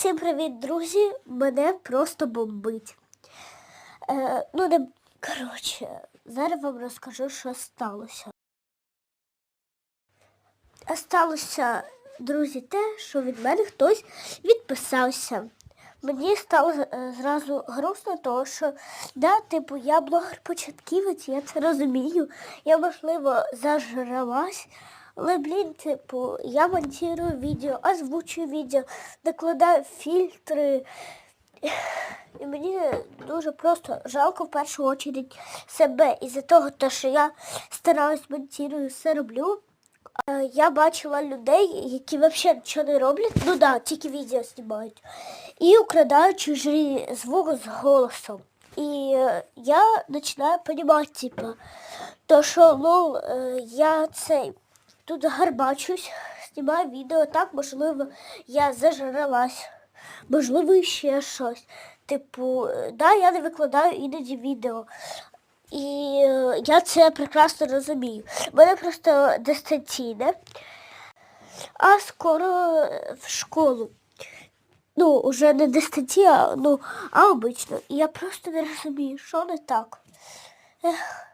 Всім привіт, друзі! Мене просто бомбить. Е, ну, не коротше, зараз вам розкажу, що сталося. А сталося, друзі, те, що від мене хтось відписався. Мені стало е, зразу грустно, тому що, да, типу, я блогер-початківець, я це розумію. Я, можливо, зажралась. Але, блін, типу, я монтую відео, озвучую відео, накладаю фільтри. І мені дуже просто жалко в першу очередь себе. Із-за того, що я стараюсь монтую, все роблю. Я бачила людей, які взагалі нічого не роблять, ну да, тільки відео знімають, і украдають чужий звук з голосом. І е, я починаю розуміти, типу, то що ну, я цей тут гарбачусь, знімаю відео, так, можливо, я зажралась, можливо, ще щось. Типу, да, я не викладаю іноді відео. І е, я це прекрасно розумію. У мене просто дистанційне, а скоро в школу. Ну, вже не дистанційно, ну, а обично. І я просто не розумію, що не так. Ех,